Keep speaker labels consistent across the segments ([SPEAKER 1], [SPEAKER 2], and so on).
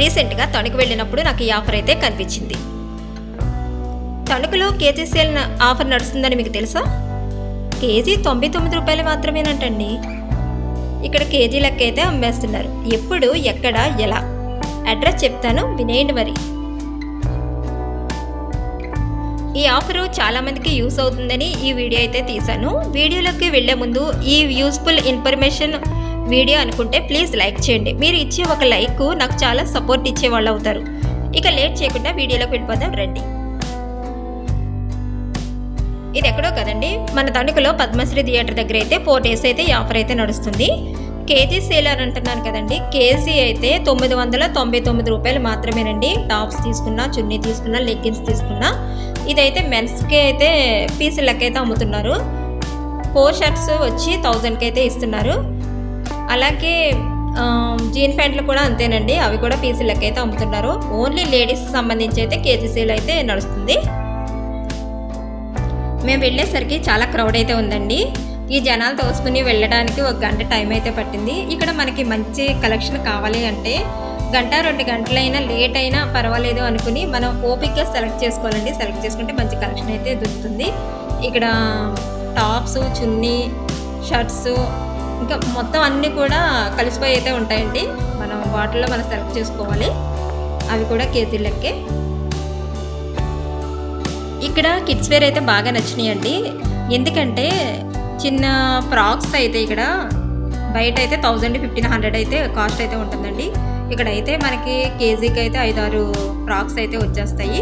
[SPEAKER 1] రీసెంట్గా తణుకు వెళ్ళినప్పుడు నాకు ఈ ఆఫర్ అయితే కనిపించింది. తణుకులో కేజీ సేల్ ఆఫర్ నడుస్తుందని మీకు తెలుసా? కేజీ తొంభై తొమ్మిది రూపాయలు మాత్రమేనంటండి. ఇక్కడ కేజీ లెక్క అయితే అమ్మేస్తున్నారు. ఎప్పుడు ఎక్కడ ఎలా? అడ్రస్ చెప్తాను వినేయండి మరి. ఈ ఆఫరు చాలామందికి యూస్ అవుతుందని ఈ వీడియో అయితే తీశాను. వీడియోలోకి వెళ్ళే ముందు ఈ యూస్ఫుల్ ఇన్ఫర్మేషన్ వీడియో అనుకుంటే ప్లీజ్ లైక్ చేయండి. మీరు ఇచ్చే ఒక లైక్ నాకు చాలా సపోర్ట్ ఇచ్చే వాళ్ళు అవుతారు. ఇక లేట్ చేయకుండా వీడియోలోకి వెళ్ళిపోదాం రండి. ఇది ఎక్కడో కదండి? మన తణుకులో పద్మశ్రీ థియేటర్ దగ్గర అయితే ఫోర్ డేస్ అయితే ఈ ఆఫర్ అయితే నడుస్తుంది. కేజీ సేల్ అని అంటున్నాను కదండి. కేజీ అయితే తొమ్మిది వందల తొంభై తొమ్మిది రూపాయలు మాత్రమేనండి. టాప్స్ తీసుకున్నా చున్నీ తీసుకున్నా లెగ్గిన్స్ తీసుకున్నా. ఇదైతే మెన్స్కి అయితే పీస్ లెక్క అయితే అమ్ముతున్నారు. ఫోర్ షర్ట్స్ వచ్చి థౌజండ్కి అయితే ఇస్తున్నారు. అలాగే జీన్ ప్యాంట్లు కూడా అంతేనండి. అవి కూడా పీసీలకు అయితే అమ్ముతున్నారు. ఓన్లీ లేడీస్ సంబంధించి అయితే కేజీ సేల్ అయితే నడుస్తుంది. మేము వెళ్ళేసరికి చాలా క్రౌడ్ అయితే ఉందండి. ఈ జనాలు తోసుకుని వెళ్ళడానికి ఒక గంట టైం అయితే పట్టింది. ఇక్కడ మనకి మంచి కలెక్షన్ కావాలి అంటే గంట రెండు గంటలైనా లేట్ అయినా పర్వాలేదు అనుకుని మనం ఓపిక్గా సెలెక్ట్ చేసుకోవాలండి. సెలెక్ట్ చేసుకుంటే మంచి కలెక్షన్ అయితే దొరుకుతుంది. ఇక్కడ టాప్స్ చున్నీ షర్ట్స్ ఇంకా మొత్తం అన్నీ కూడా కలిసిపోయి అయితే ఉంటాయండి. మనం వాటిల్లో మనం సెలెక్ట్ చేసుకోవాలి. అవి కూడా కేజీ లెక్కే. ఇక్కడ కిడ్స్ వేర్ అయితే బాగా నచ్చినాయండి. ఎందుకంటే చిన్న ఫ్రాక్స్ అయితే ఇక్కడ బయట అయితే థౌజండ్ ఫిఫ్టీన్ హండ్రెడ్ అయితే కాస్ట్ అయితే ఉంటుందండి. ఇక్కడ అయితే మనకి కేజీకి అయితే ఐదారు ఫ్రాక్స్ అయితే వచ్చేస్తాయి.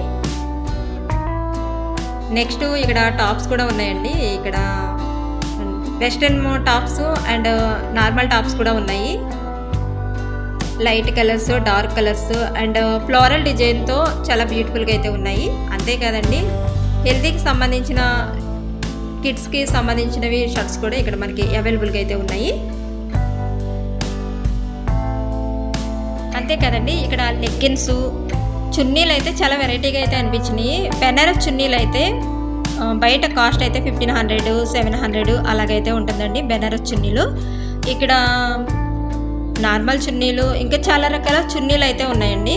[SPEAKER 1] నెక్స్ట్ ఇక్కడ టాప్స్ కూడా ఉన్నాయండి. ఇక్కడ western tops and normal tops కూడా ఉన్నాయి. Light colours dark colours and floral డిజైన్తో చాలా బ్యూటిఫుల్గా అయితే ఉన్నాయి. అంతేకాదండి హెల్తీకి సంబంధించిన కిడ్స్కి సంబంధించినవి షర్ట్స్ కూడా ఇక్కడ మనకి అవైలబుల్గా అయితే ఉన్నాయి. అంతే కదండి. ఇక్కడ లెగ్గిన్స్ చున్నీలు అయితే చాలా వెరైటీగా అయితే అనిపించినాయి. బెనారస్ చున్నీలు అయితే బయట కాస్ట్ అయితే ఫిఫ్టీన్ హండ్రెడ్ సెవెన్ హండ్రెడ్ అలాగైతే ఉంటుందండి బెనారస్ చున్నీలు. ఇక్కడ నార్మల్ చున్నీలు ఇంకా చాలా రకాల చున్నీలు అయితే ఉన్నాయండి.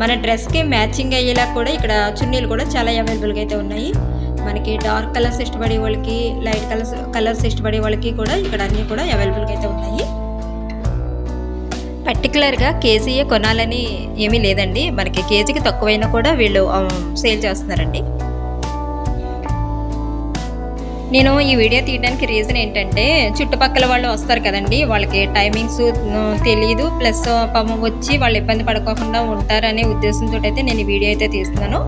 [SPEAKER 1] మన డ్రెస్కి మ్యాచింగ్ అయ్యేలా కూడా ఇక్కడ చున్నీలు కూడా చాలా అవైలబుల్గా అయితే ఉన్నాయి. మనకి డార్క్ కలర్స్ ఇష్టపడే వాళ్ళకి లైట్ కలర్స్ కలర్స్ ఇష్టపడే వాళ్ళకి కూడా ఇక్కడ అన్నీ కూడా అవైలబుల్గా అయితే ఉన్నాయి. పర్టికులర్గా కేజీయే కొనాలని ఏమీ లేదండి. మనకి కేజీకి తక్కువైనా కూడా వీళ్ళు సేల్ చేస్తున్నారండి. నేను ఈ వీడియో తీయడానికి రీజన్ ఏంటంటే చుట్టుపక్కల వాళ్ళు వస్తారు కదండి. వాళ్ళకి టైమింగ్స్ తెలియదు ప్లస్ పాపం వచ్చి వాళ్ళు ఇబ్బంది పడుకోకుండా ఉంటారనే ఉద్దేశంతో అయితే నేను ఈ వీడియో అయితే తీస్తున్నాను.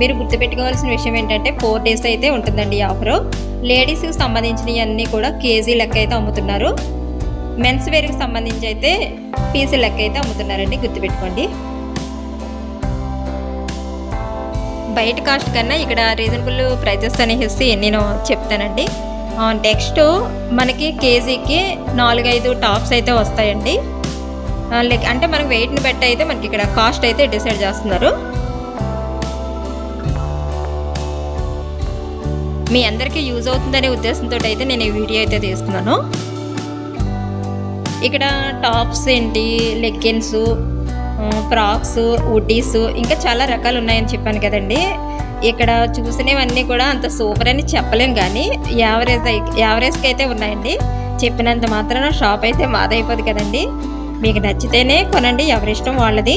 [SPEAKER 1] మీరు గుర్తుపెట్టుకోవాల్సిన విషయం ఏంటంటే ఫోర్ డేస్ అయితే ఉంటుందండి ఈ ఆఫర్ లేడీస్కి సంబంధించినవి అన్నీ కూడా కేజీ లెక్క అయితే అమ్ముతున్నారు. మెన్స్ వేర్కి సంబంధించి అయితే పీసీ లెక్క అయితే అమ్ముతున్నారండి గుర్తుపెట్టుకోండి. బయట కాస్ట్ కన్నా ఇక్కడ రీజనబుల్ ప్రైజెస్ అనేసి నేను చెప్తానండి. నెక్స్ట్ మనకి కేజీకి నాలుగైదు టాప్స్ అయితే వస్తాయండి. లైక్ అంటే మనకి వెయిట్ని బట్టి అయితే మనకి ఇక్కడ కాస్ట్ అయితే డిసైడ్ చేస్తున్నారు. మీ అందరికీ యూజ్ అవుతుందనే ఉద్దేశంతో అయితే నేను ఈ వీడియో అయితే తీస్తున్నాను. ఇక్కడ టాప్స్ ఏంటి లెగ్గిన్స్ ఫ్రాక్స్ ఉడ్డీస్ ఇంకా చాలా రకాలు ఉన్నాయని చెప్పాను కదండి. ఇక్కడ చూసినవన్నీ కూడా అంత సూపర్ అని చెప్పలేం కానీ యావరేజ్ యావరేజ్కి అయితే ఉన్నాయండి. చెప్పినంత మాత్రాన షాప్ అయితే మాదైపోదు కదండి. మీకు నచ్చితేనే కొనండి ఎవరిష్టం వాళ్ళది.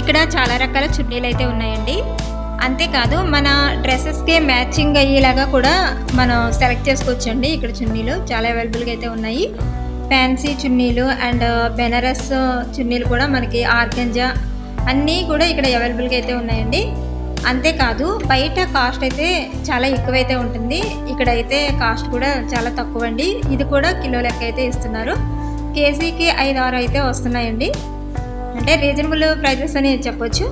[SPEAKER 1] ఇక్కడ చాలా రకాల చున్నీలు అయితే ఉన్నాయండి. అంతేకాదు మన డ్రెస్సెస్కి మ్యాచింగ్ అయ్యేలాగా కూడా మనం సెలెక్ట్ చేసుకోవచ్చండి. ఇక్కడ చున్నీలు చాలా అవైలబుల్గా అయితే ఉన్నాయి. ఫ్యాన్సీ చున్నీలు అండ్ బెనారస్ చున్నీలు కూడా మనకి ఆర్గంజా అన్నీ కూడా ఇక్కడ అవైలబుల్గా అయితే ఉన్నాయండి. అంతేకాదు బయట కాస్ట్ అయితే చాలా ఎక్కువైతే ఉంటుంది. ఇక్కడ అయితే కాస్ట్ కూడా చాలా తక్కువ అండి ఇది కూడా కిలో లెక్క అయితే ఇస్తున్నారు. కేజీకి ఐదు ఆరు అయితే వస్తున్నాయండి. అంటే రీజనబుల్ ప్రైజెస్ అని చెప్పొచ్చు.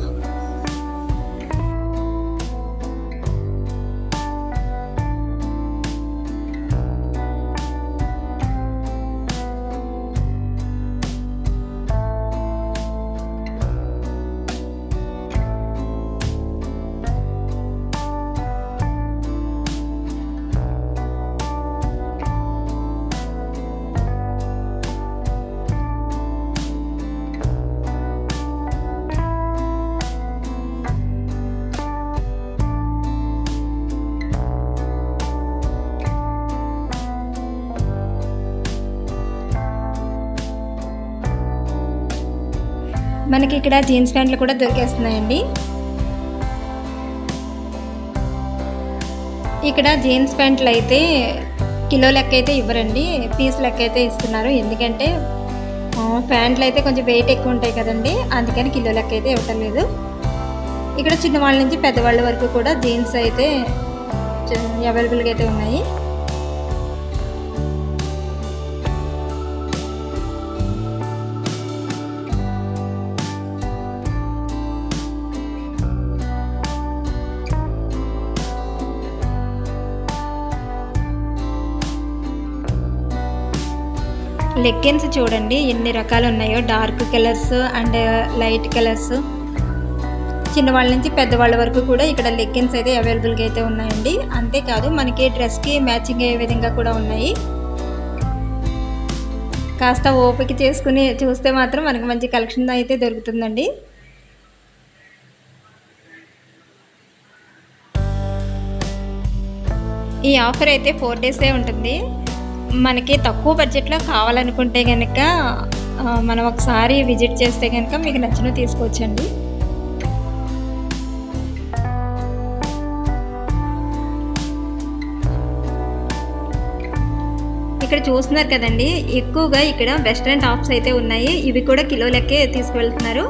[SPEAKER 1] మనకి ఇక్కడ జీన్స్ ప్యాంట్లు కూడా దొరికేస్తున్నాయండి. ఇక్కడ జీన్స్ ప్యాంట్లు అయితే కిలో లెక్క అయితే ఇవ్వరండి. పీస్ లెక్క అయితే ఇస్తున్నారు. ఎందుకంటే ప్యాంట్లు అయితే కొంచెం వెయిట్ ఎక్కువ ఉంటాయి కదండి. అందుకని కిలో లెక్క అయితే ఇవ్వటం లేదు. ఇక్కడ చిన్నవాళ్ళ నుంచి పెద్దవాళ్ళ వరకు కూడా జీన్స్ అయితే అవైలబుల్గా అయితే ఉన్నాయి. లెగ్గిన్స్ చూడండి ఎన్ని రకాలు ఉన్నాయో dark colours and light colours. చిన్నవాళ్ళ నుంచి పెద్దవాళ్ళ వరకు కూడా ఇక్కడ లెగ్గిన్స్ అయితే అవైలబుల్గా అయితే ఉన్నాయండి. అంతేకాదు మనకి డ్రెస్కి మ్యాచింగ్ అయ్యే విధంగా కూడా ఉన్నాయి. కాస్త ఓపిక చేసుకుని చూస్తే మాత్రం మనకి మంచి కలెక్షన్ అయితే దొరుకుతుందండి. ఈ ఆఫర్ అయితే ఫోర్ డేసే ఉంటుంది. మనకి తక్కువ బడ్జెట్లో కావాలనుకుంటే కనుక మనం ఒకసారి విజిట్ చేస్తే కనుక మీకు నచ్చిన తీసుకోవచ్చండి. ఇక్కడ చూస్తున్నారు కదండి ఎక్కువగా ఇక్కడ వెస్ట్రన్ టాప్స్ అయితే ఉన్నాయి. ఇవి కూడా కిలో లెక్కే తీసుకువెళ్తున్నారు.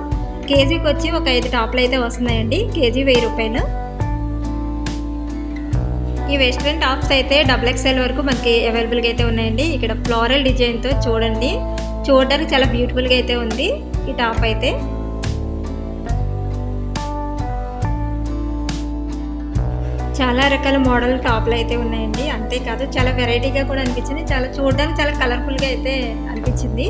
[SPEAKER 1] కేజీకి వచ్చి ఒక ఐదు టాప్లు అయితే వస్తున్నాయండి. కేజీ వెయ్యి రూపాయలు. ఈ వెస్ట్రన్ టాప్స్ అయితే డబుల్ ఎక్స్ఎల్ వరకు మనకి అవైలబుల్గా అయితే ఉన్నాయండి. ఇక్కడ ఫ్లోరల్ డిజైన్తో చూడండి. చూడడానికి చాలా బ్యూటిఫుల్గా అయితే ఉంది ఈ టాప్ అయితే. చాలా రకాల మోడల్ టాప్లు అయితే ఉన్నాయండి. అంతేకాదు చాలా వెరైటీగా కూడా అనిపించింది. చాలా చూడడానికి చాలా కలర్ఫుల్గా అయితే అనిపించింది.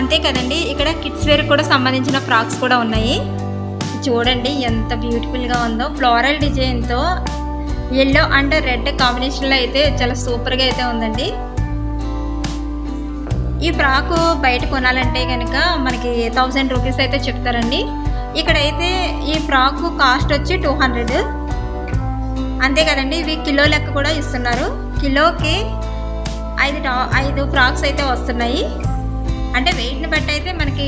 [SPEAKER 1] అంతే కదండి ఇక్కడ కిడ్స్ వేర్ కూడా సంబంధించిన ఫ్రాక్స్ కూడా ఉన్నాయి. చూడండి ఎంత బ్యూటిఫుల్గా ఉందో. ఫ్లోరల్ డిజైన్తో ఎల్లో అండ్ రెడ్ కాంబినేషన్లో అయితే చాలా సూపర్గా అయితే ఉందండి. ఈ ఫ్రాకు బయట కొనాలంటే కనుక మనకి థౌజండ్ రూపీస్ అయితే చెప్తారండి. ఇక్కడైతే ఈ ఫ్రాక్ కాస్ట్ వచ్చి టూ హండ్రెడ్ అంతే కదండి ఇవి కిలో లెక్క కూడా ఇస్తున్నారు. కిలోకి ఐదు టా ఐదు ఫ్రాక్స్ అయితే వస్తున్నాయి. అంటే వెయిట్ని బట్టి అయితే మనకి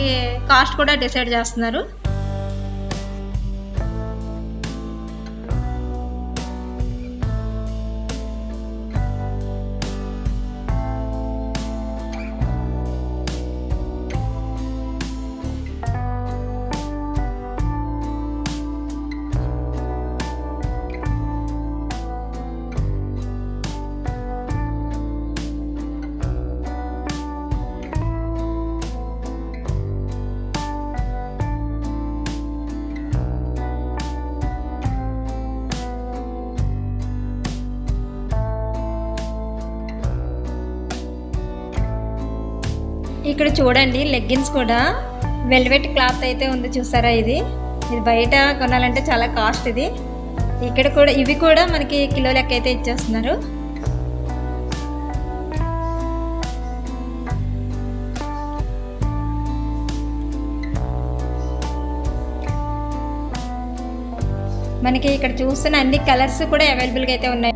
[SPEAKER 1] కాస్ట్ కూడా డిసైడ్ చేస్తున్నారు. ఇక్కడ చూడండి లెగ్గిన్స్ కూడా. వెల్వెట్ క్లాత్ అయితే ఉంది చూసారా ఇది? ఇది బయట కొనాలంటే చాలా కాస్ట్ ఇది. ఇక్కడ కూడా ఇవి కూడా మనకి కిలో లెక్క అయితే ఇచ్చేస్తున్నారు. మనకి ఇక్కడ చూస్తున్న అన్ని కలర్స్ కూడా అవైలబుల్గా అయితే ఉన్నాయి.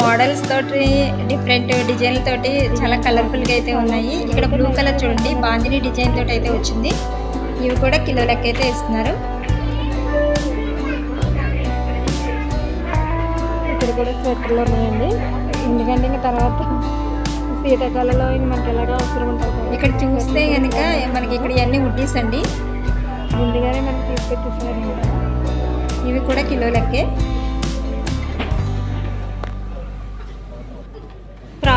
[SPEAKER 1] మోడల్స్ తోటి డిఫరెంట్ డిజైన్ల తోటి చాలా కలర్ఫుల్గా అయితే ఉన్నాయి. ఇక్కడ బ్లూ కలర్ చూడండి బాందిని డిజైన్ తోటి అయితే వచ్చింది. ఇవి కూడా కిలో లెక్క అయితే ఇస్తున్నారు.
[SPEAKER 2] ఇక్కడ కూడా స్వెటర్లు ఉన్నాయండి. ఎందుకంటే ఇంకా తర్వాత శీతాకాలంలో మనకి ఎలాగో అవసరం ఉంటుంది.
[SPEAKER 1] ఇక్కడ చూస్తే కనుక మనకి ఇక్కడ ఇవన్నీ ఉడ్డీస్ అండి.
[SPEAKER 2] ముందుగానే మనకి తీసుకొచ్చేసారు.
[SPEAKER 1] ఇవి కూడా కిలో లెక్కే.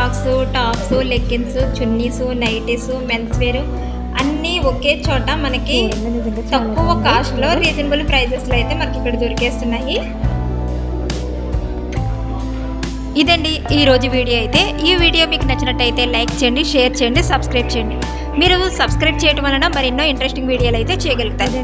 [SPEAKER 1] Frocks tops leggings chunnis nighties men's wear అన్నీ ఒకే చోట మనకి తక్కువ కాస్ట్లో రీజనబుల్ ప్రైజెస్లో అయితే మనకి ఇక్కడ దొరికేస్తున్నాయి. ఇదండి ఈరోజు వీడియో అయితే. ఈ వీడియో మీకు నచ్చినట్టయితే లైక్ చేయండి షేర్ చేయండి సబ్స్క్రైబ్ చేయండి. మీరు సబ్స్క్రైబ్ చేయడం వలన మరెన్నో ఇంట్రెస్టింగ్ వీడియోలు అయితే చేయగలుగుతారు.